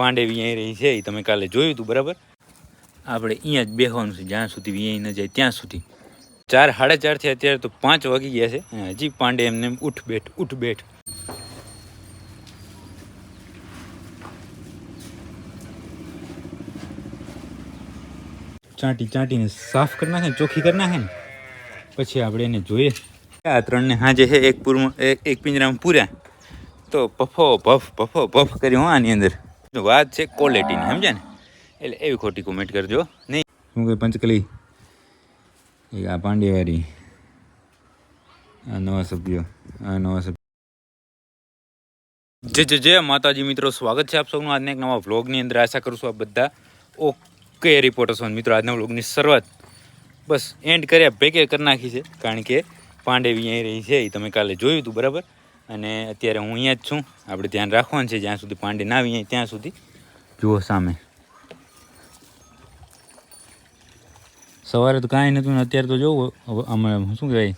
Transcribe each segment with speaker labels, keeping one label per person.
Speaker 1: પાંડે વિયાઈ રહી છે એ તમે કાલે જોયું હતું બરાબર? આપણે અહીંયા જ બેહવાનું છે જ્યાં સુધી વિયાઈ ન જાય ત્યાં સુધી. ચાર સાડા ચારથી અત્યારે તો પાંચ વાગી ગયા છે. હજી પાંડે એમને એમ ઉઠ બેઠ ઉઠ બેઠ. ચાંટી ચાંટીને સાફ કરી નાખે ને ચોખ્ખી કરી નાખે ને? પછી આપણે એને જોઈએ. આ ત્રણને હાજે છે એક પૂરમાં એક પિંજરામાં પૂર્યા. તો પફો પફ પફો પફ કર્યો હું આની અંદર. વાત છે ક્વોલિટીની સમજ્યા ને? એટલે એવી ખોટી કોમેન્ટ કરજો નહીં? હું કહે પંચકલી? એક આ પાંડેવારી. આ નવા સભ્યો આ નવા સભ્યો. જય જય જય. માતાજી મિત્રો સ્વાગત છે આપ સૌનું આજના એક નવા વ્લોગની અંદર. આશા કરું છું આપ બધા ઓકે રિપોર્ટર્સ મિત્રો આજના વ્લોગની શરૂઆત બસ એન્ડ કર્યા ભેગે કરી નાખી છે. કારણ કે પાંડેવી અહીં રહી છે એ તમે કાલે જોયું હતું બરાબર? અને અત્યારે હું અહીંયા જ છું. આપણે ધ્યાન રાખવાનું છે, જ્યાં સુધી પાંડે ના આવી, ત્યાં સુધી. જુઓ સામે. સવારે તો કાંઈ નહોતું ને અત્યારે તો જોવું અમે શું કહેવાય?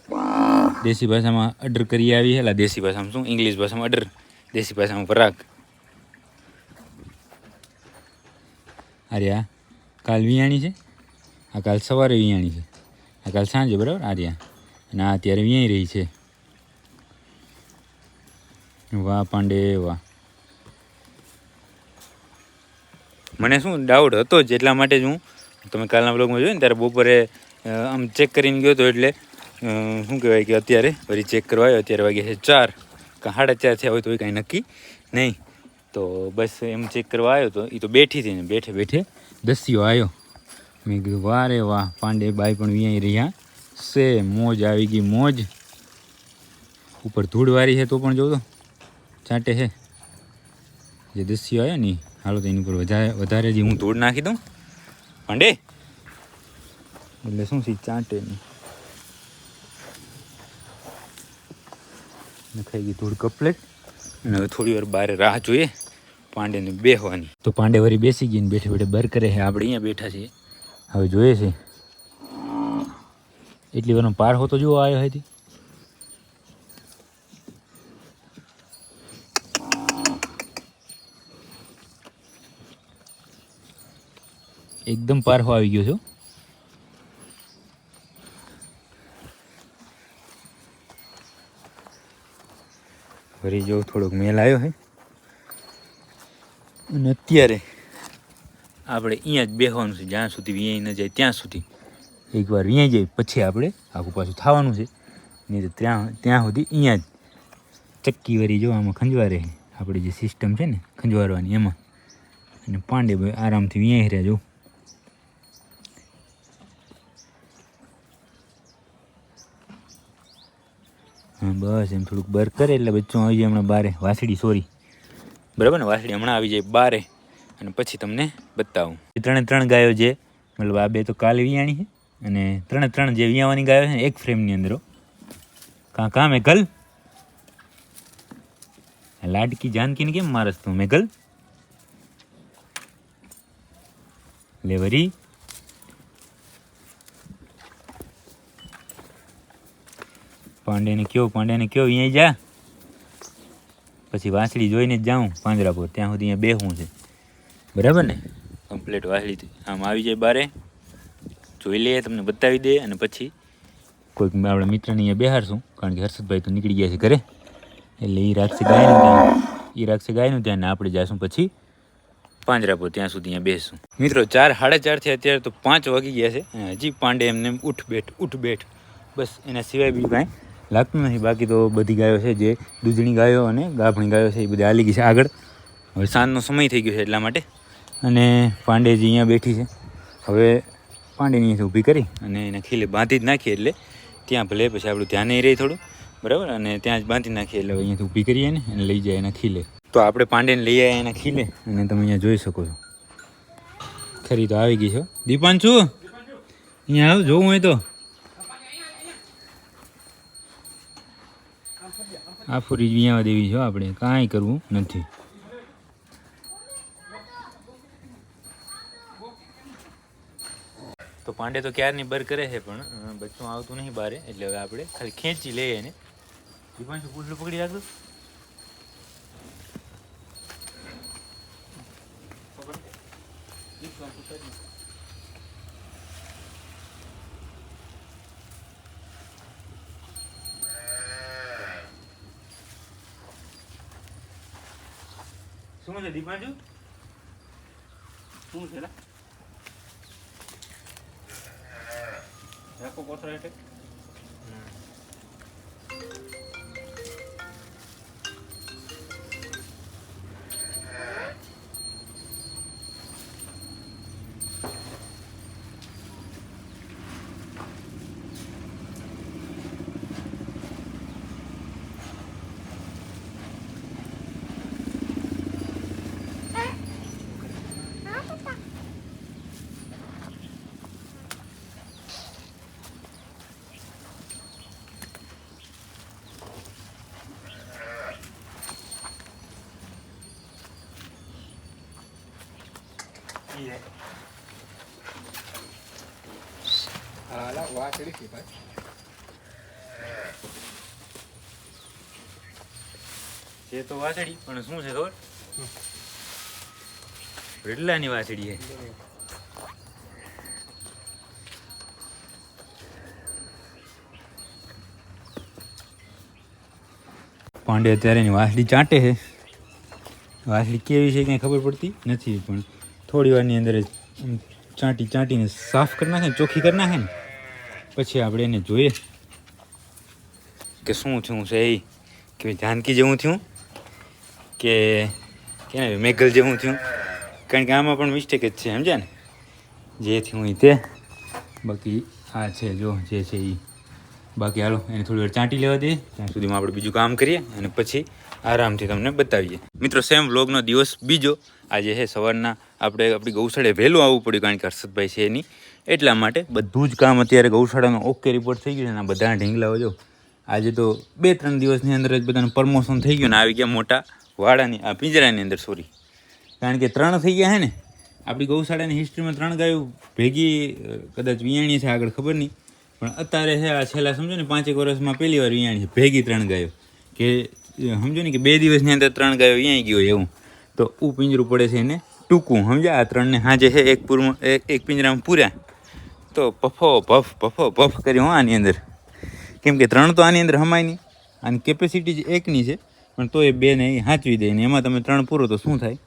Speaker 1: દેશી ભાષામાં અડર કરી આવી હેલા દેશી ભાષામાં શું? ઇંગ્લિશ ભાષામાં અડર, દેશી ભાષામાં પરાગ અરે આ કાલ વિયાણી છે? આ કાલ સવારે વિયાણી છે. આ કાલ સાંજે, બરાબર? આર્યા. અને આ અત્યારે વિયાઈ રહી છે. વાહ પાંડે, વાહ. મને શું ડાઉટ હતો જ એટલા માટે જ હું, તમે કાલના બ્લોગમાં જોયું ને, ત્યારે બપોરે આમ ચેક કરીને ગયો હતો એટલે શું કહેવાય કે અત્યારે ફરી ચેક કરવા આવ્યો, અત્યારે વાગે છે ચાર સાડા ચાર થયા હોય તો કાંઈ નક્કી નહીં. તો બસ એમ ચેક કરવા આવ્યો તો એ તો બેઠી હતી ને બેઠે બેઠે દસ્યો આવ્યો. મેં કીધું, વાહ રે વાહ, પાંડે બાઈ પણ વિયાઈ રહ્યા સે મોજ આવી ગઈ, મોજ. ઉપર ધૂળવાળી છે તો પણ જોઉં તો ચાટે છે. જે દસ્યો આવ્યો ને હાલો તો એની ઉપર વધારે વધારે જે હું ધૂળ નાખી દઉં. પાંડે એટલે શું છે ચાંટે નહીં. ગઈ ધૂળ કપલેટ. અને હવે થોડી વાર બહાર રાહ જોઈએ. પાંડેને બેહવાની. તો પાંડે વળી બેસી ગઈ બેઠે બેઠે બર કરે છે. આપણે અહીંયા બેઠા છીએ. હવે જોઈએ છે. એટલી વારનો પાર હોતો જોવો આવ્યો હતી એકદમ પારખો આવી ગયો છો. ફરી જો થોડોક મેલ આવ્યો હે. અને અત્યારે આપણે અહીંયા જ બેહવાનું છે. જ્યાં સુધી વિયાઈ ન જાય ત્યાં સુધી. એકવાર વિયાઈ જાય પછી આપણે આખું પાછું થવાનું છે. નહીં તો ત્યાં ત્યાં સુધી અહીંયા જ ચક્કી વરી જો આમાં ખંજવારે છે. આપણી જે સિસ્ટમ છે ને, ખંજવારવાની એમાં. અને પાંડે ભાઈ આરામથી વિયાઈ રહ્યા જો. બસ એમ થોડુંક બર કરે એટલે બચ્ચું આવી જાય હમણાં બારે. વાસડી સોરી બરાબર ને? વાસડી હમણાં આવી જાય બારે અને પછી તમને બતાવું. ત્રણે ત્રણ ગાયો જે મતલબ આ બે તો કાલે વિયાણી છે અને ત્રણે ત્રણ જે વિયાવાની ગાયો છે ને, એક ફ્રેમની અંદર કાં કાં મેઘલ? લાડકી જાનકીને કેમ મારસ તું, મેઘલ? લે પાંડેને કયો પાંડેને કયો અહીંયા જા. પછી વાંસળી જોઈને જ જાઉં પાંજરાપોર ત્યાં સુધી અહીંયા બેહું છે. બરાબર ને? કમ્પ્લેટ વાસળી આમ આવી જાય બારે. જોઈ લઈએ તમને બતાવી દે અને પછી કોઈક આપણા મિત્રને અહીંયા બેહારશું કારણ કે હર્ષદભાઈ તો નીકળી ગયા છે ઘરે. એટલે એ રાખશે ગાયનું ધ્યાન. એ રાખશે ગાયનું ધ્યાન આપણે જાશું પછી પાંજરાપોર ત્યાં સુધી અહીંયા બેસું મિત્રો ચાર સાડા ચારથી અત્યારે તો પાંચ વાગી ગયા છે. હજી પાંડે એમને એમ ઉઠ બેઠ ઉઠ બેઠ. બસ એના સિવાય બીજું કાંઈ લાગતું નથી. બાકી તો બધી ગાયો છે જે દૂધણી ગાયો અને ગાભણી ગાયો છે, એ બધી હાલી ગઈ છે આગળ. હવે સાંજનો સમય થઈ ગયો છે એટલા માટે. અને પાંડેજી અહીંયા બેઠી છે. હવે પાંડેની અહીંથી ઊભી કરી અને એને ખીલે બાંધી જ નાખીએ એટલે ત્યાં ભલે પછી આપણું ધ્યાન નહીં રહે થોડું. બરાબર? અને ત્યાં જ બાંધી નાખીએ એટલે અહીંયાથી ઊભી કરીએ ને અને લઈ જાય એના ખીલે. તો આપણે પાંડેને લઈ આવ્યા એના ખીલે અને તમે અહીંયા જોઈ શકો છો. ખરી તો આવી ગઈ છો. દીપાંશુ? અહીંયા આવ, જોવું હોય તો. આ ફૂરી વિયાવા દેવી છો આપણે. કાંઈ કરવું નથી. તો પાંડે તો ક્યારની બર કરે છે પણ બચ્ચું આવતું નહીં બારે. એટલે હવે આપણે ખાલી ખેંચી લઈએ એને. દીપાંશુ પૂછલું પકડી રાખજો. શું છે દીપાંજુ
Speaker 2: શું છે? રાખો કોથળા હેઠે.
Speaker 3: હા લા વાસળી છે ભાઈ
Speaker 1: છે તો વાસળી પણ શું છે ખબર? રેડલાની વાસળી છે. પાંડે અત્યારે એની વાસળી ચાટે છે. વાસળી કેવી છે કંઈ ખબર પડતી નથી પણ થોડી વારની અંદર જ ચાંટીને ચાટી સાફ કરી નાખે ચોખ્ખી કરી નાખે ને, પછી આપણે એને જોઈએ કે શું થયું છે એ, કે જાનકી જેવું થયું, કે કે મેઘલ જેવું થયું. કારણ કે આમાં પણ મિસ્ટેક જ છે, સમજ્યા ને? જે થયું એ તે. બાકી આ છે જો, જે છે એ. બાકી હાલો, એને થોડી વાર ચાંટી લેવા દઈએ, ત્યાં સુધીમાં આપણે બીજું કામ કરીએ અને પછી આરામથી તમને બતાવીએ. મિત્રો સેમ વ્લોગનો દિવસ બીજો. આજે છે સવારના આપણે આપણી ગૌશાળે વહેલું આવવું પડ્યું કારણ કે હર્ષદભાઈ છે એની. એટલા માટે બધું જ કામ અત્યારે ગૌશાળાનો ઓકે રિપોર્ટ થઈ ગયું છે અને બધા ઢીંગલાઓ જો આજે તો બે ત્રણ દિવસની અંદર જ બધાનું પ્રમોશન થઈ ગયું ને આવી ગયા મોટા વાડાની, આ પિંજરાની અંદર સોરી કારણ કે ત્રણ થઈ ગયા હે ને, આપણી ગૌશાળાની હિસ્ટ્રીમાં ત્રણ ગાયો ભેગી કદાચ વિયાણી છે, આગળ ખબર નહીં. પણ અત્યારે છે, આ છેલ્લા સમજો ને, પાંચેક વર્ષમાં પહેલી વાર વિયાણી છે, ભેગી ત્રણ ગાયો. કે સમજો ને કે બે દિવસની અંદર ત્રણ ગાયો વિયાઈ ગયો એવું. તો ઉ પિંજરું પડે છે એને. ટૂંકું, સમજ્યા? આ ત્રણને હાજે છે એક પૂરમાં, એક પિંજરામાં પૂર્યા. તો પફો, પફ, પફો ભફ કર્યો હો આની અંદર? કેમ કે ત્રણ તો આની અંદર હમાય નહીં. આની કેપેસિટી જ એકની છે, પણ તો એ બે ને એ હાંચવી દે ને એમાં તમે ત્રણ પૂરો તો શું થાય?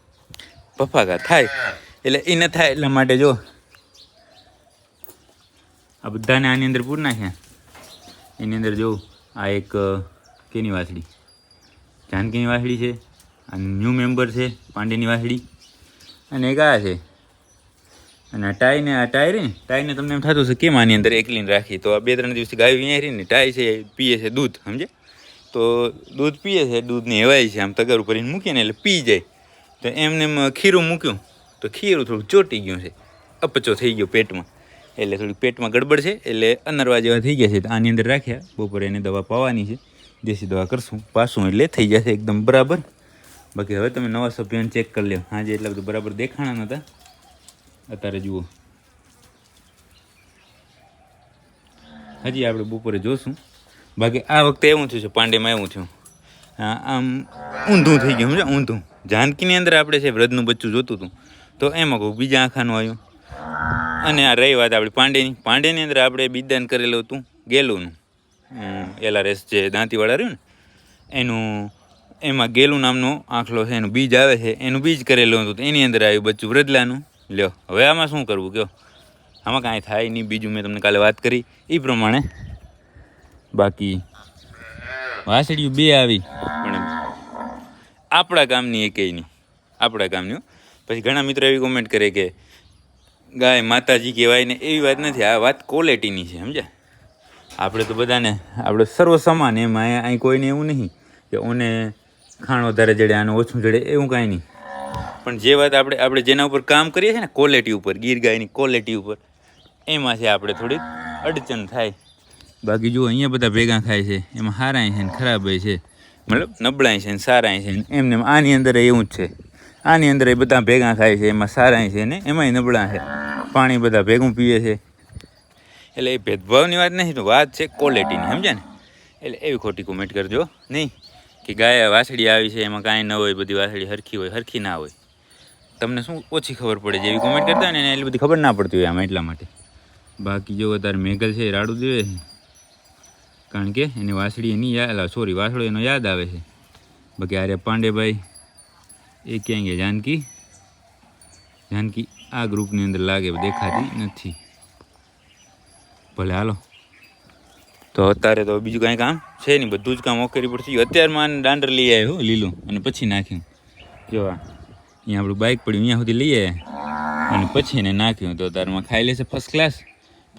Speaker 1: પફાકા થાય. એટલે એ ન થાય એટલા માટે જો, આ બધાને આની અંદર પૂર નાખ્યા. એની અંદર જો, આ એક કેની વાસળી જાનકીની વાસળી છે, આ ન્યૂ મેમ્બર છે, પાંડેની વાસળી અને એક આ છે. અને આ ટાઈને આ ટાય રે ને ટાઈને તમને એમ થતું હશે, કેમ આની અંદર એકલીને રાખી? તો આ બે ત્રણ દિવસથી ગાય અહીંયા રહી ને ટાય છે, પીએ છે દૂધ, સમજે? તો દૂધ પીએ છે, દૂધને હેવાય છે, આમ તગર ઉપર મૂકીએ ને એટલે પી જાય. તો એમને એમ ખીરું મૂક્યું, તો ખીરું થોડું ચોટી ગયું છે. અપચો થઈ ગયો પેટમાં. એટલે થોડીક પેટમાં ગડબડ છે, એટલે અનરવા જેવા થઈ ગયા છે. તો આની અંદર રાખ્યા, બપોરે એને દવા પાવાની છે. દેશી દવા કરશું, પાછું એટલે થઈ જશે એકદમ બરાબર. બાકી હવે તમે નવા સભ્યોને ચેક કરી લો હાજે એટલા બધું બરાબર દેખાણા નહોતા અત્યારે જુઓ. હજી આપણે બપોરે જોશું. બાકી આ વખતે એવું થયું છે, પાંડેમાં એવું થયું. આમ ઊંધું થઈ ગયું, સમજ્યા? ઊંધું. જાનકીની અંદર આપણે છે, વ્રજનું બચ્ચું જોતું હતું. તો એમાં કોઈ બીજા આંખાનું આવ્યું. અને આ રહી વાત આપણી પાંડેની. પાંડેની અંદર આપણે બિદાન કરેલું હતું, ગેલુંનું. એલઆરએસ જે દાંતીવાળા રહ્યું ને, એનું એમાં ગેલું નામનો આંખલો છે, એનું બીજ આવે છે, એનું બીજ કરેલું હતું એની અંદર આવ્યું બચ્ચું વ્રજલાનું. લ્યો, હવે આમાં શું કરવું કહો આમાં કાંઈ થાય નહીં, બીજું મેં તમને કાલે વાત કરી. એ પ્રમાણે બાકી વાસળિયું બે આવી. પણ આપણા ગામની એકેય નહીં. આપણા ગામની પછી ઘણા મિત્રો એવી કોમેન્ટ કરે કે, ગાય માતાજી કહેવાય ને, એવી વાત નથી. આ વાત ક્વોલિટીની છે, સમજ્યા? આપણે તો બધાને, આપણે સર્વ સમાન એમાં અહીં કોઈને એવું નહીં કે ઓને ખાણ વધારે જડે, આનું ઓછું જડે, એવું કાંઈ નહીં. પણ જે વાત આપણે આપણે જેના ઉપર કામ કરીએ છીએ ને ક્વોલિટી ઉપર, ગીર ગાયની ક્વોલિટી ઉપર, એમાં છે આપણે થોડીક અડચણ થાય. બાકી જો અહીંયા બધા ભેગા ખાય છે, એમાં સારાય છે ને ખરાબ છે. મતલબ નબળાય છે ને સારાય છે ને, એમને એમ આની અંદર એવું જ છે. આની અંદર એ બધા ભેગા ખાય છે, એમાં સારાય છે ને, એમાંય નબળા છે. પાણી બધા ભેગું પીએ છે. એટલે એ ભેદભાવની વાત નથી તો વાત છે ક્વોલિટીની સમજ્યા ને? એટલે એવી ખોટી કોમેન્ટ કરજો નહીં. કે ગાય વાસળી આવી છે, એમાં કાંઈ ન હોય, બધી વાસળી હરખી હોય, હરખી ના હોય. તમને શું ઓછી ખબર પડે જેવી કોમેન્ટ કરતા ને એટલી બધી ખબર ના પડતી હોય આમાં એટલા માટે. બાકી જો તારે મેઘલ છે, એ રાડું દેવે છે. કારણ કે એને વાસળી એની યાદ સોરી વાસળો એનો યાદ આવે છે. બાકી આર્ય પાંડેભાઈ, એ ક્યાં ગયા? જાનકી? જાનકી આ ગ્રુપની અંદર લાગે, દેખાતી નથી. ભલે, હાલો. તો અત્યારે તો બીજું કાંઈ કામ છે નહીં, બધું જ કામ ઓકેરી પડતી અત્યારમાં દાંડર લઈ આવ્યો લીલું, અને પછી નાખ્યું. જો અહીંયા આપણું બાઇક પડ્યું, અહીંયા સુધી લઈ આવ્યા. અને પછી એને નાખ્યું. તો અત્યારમાં ખાઈ લેશે ફર્સ્ટ ક્લાસ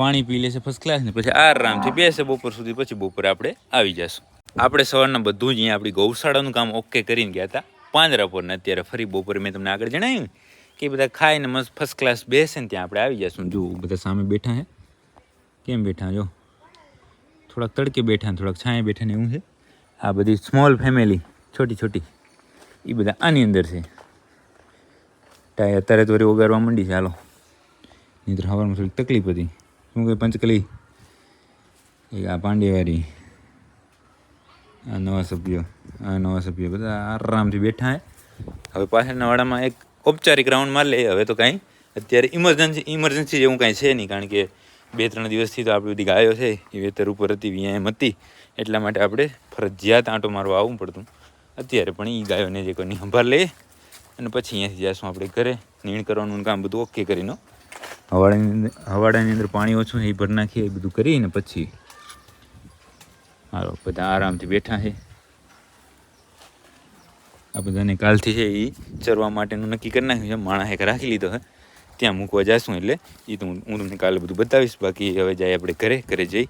Speaker 1: પાણી પી લેશે ફર્સ્ટ ક્લાસ ને પછી આરામથી બેસે બપોર સુધી, પછી બપોરે આપણે આવી જશું. આપણે સવારના બધું જ અહીંયા આપણી ગૌશાળાનું કામ ઓકે કરીને ગયા હતા. પાંદરા પર ને અત્યારે ફરી બપોરે મેં તમને આગળ જણાવ્યું કે બધા ખાઈને મસ્ત ફર્સ્ટ ક્લાસ બેસે ને ત્યાં આપણે આવી જશું. જો બધા સામે બેઠા હે કેમ બેઠા જો થોડાક તડકે બેઠા ને થોડાક છાંયે બેઠા ને એવું છે. આ બધી સ્મોલ ફેમિલી છોટી છોટી એ બધા આની અંદર છે. ટાય અત્યારે તો ઓગારવા માંડી છે, હાલો. નહીં તો હવામાં થોડીક તકલીફ હતી. શું કહે પંચકલી? એક આ પાંડેવારી, આ નવા સભ્યો, આ નવા સભ્યો બધા આરામથી બેઠા હે. હવે પાછળના વાડામાં એક ઔપચારિક રાઉન્ડ મારી લે. હવે તો કાંઈ અત્યારે ઇમરજન્સી ઇમરજન્સી જેવું કાંઈ છે નહીં, કારણ કે બે ત્રણ દિવસથી તો આપણી બધી ગાયો છે, એ વેતર ઉપર હતી વ્યાયામ હતી. એટલા માટે આપણે ફરજિયાત આંટો મારવા આવવું પડતું. અત્યારે પણ એ ગાયોને જે કોઈની સંભાળ લઈએ અને પછી અહીંયાથી જઈશું આપણે ઘરે. નીણ કરવાનું કામ બધું ઓકે કરીને હવાડાની અંદર હવાડાની અંદર પાણી ઓછું એ ભરી નાખીએ, એ બધું કરીને પછી. હાલો, બધા આરામથી બેઠા છે. આ બધાને કાલથી છે એ ચરવા માટેનું નક્કી કરી નાખ્યું છે, માણસ રાખી લીધો છે. ત્યાં મૂકવા જાશું એટલે એ તો હું તમને કાલે બધું બતાવીશ. બાકી હવે જાય આપણે ઘરે ઘરે જઈ.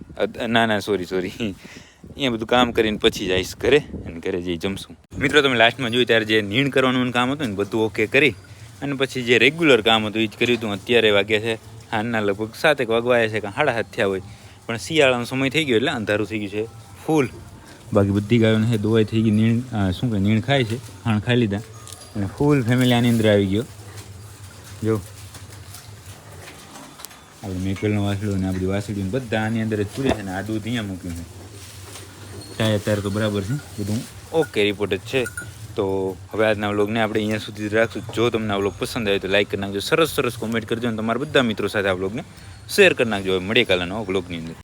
Speaker 1: ના ના સોરી સોરી અહીંયા બધું કામ કરીને પછી જઈશ ઘરે અને ઘરે જઈ જમશું. મિત્રો, તમે લાસ્ટમાં જોયું ત્યારે જે નીણ કરવાનું કામ હતું ને, બધું ઓકે કરી. અને પછી જે રેગ્યુલર કામ હતું એ જ કર્યું હતું. અત્યારે વાગ્યા છે, હાલના લગભગ સાતેક વાગવા આવ્યા છે, કે સાડા સાત થયા હોય. પણ શિયાળાનો સમય થઈ ગયો એટલે અંધારું થઈ ગયું છે ફૂલ બાકી બધી ગાયોને છે, દોવાઈ થઈ ગઈ, નીણ શું કે, નીણ ખાય છે ખાણ ખાઈ લીધા. અને ફૂલ ફેમિલી આની અંદર આવી ગયો. જો. આપણે મેકલનો વાસળો ને આ બધી વાસળીઓ ને બધા આની અંદર જ પૂરે છે ને આ દૂધ અહીંયા મૂક્યું છે. ટાય અત્યારે તો બરાબર છે, બધું ઓકે રિપોર્ટ જ છે. તો હવે આજના વ્લોગને આપણે અહીંયા સુધી રાખશું. જો તમને આ વ્લોગ પસંદ આવે તો લાઈક કરી નાખજો. સરસ સરસ કોમેન્ટ કરજો અને તમારા બધા મિત્રો સાથે આ વ્લોગને શેર કરી નાખજો. મળીએ કાલના વ્લોગની અંદર.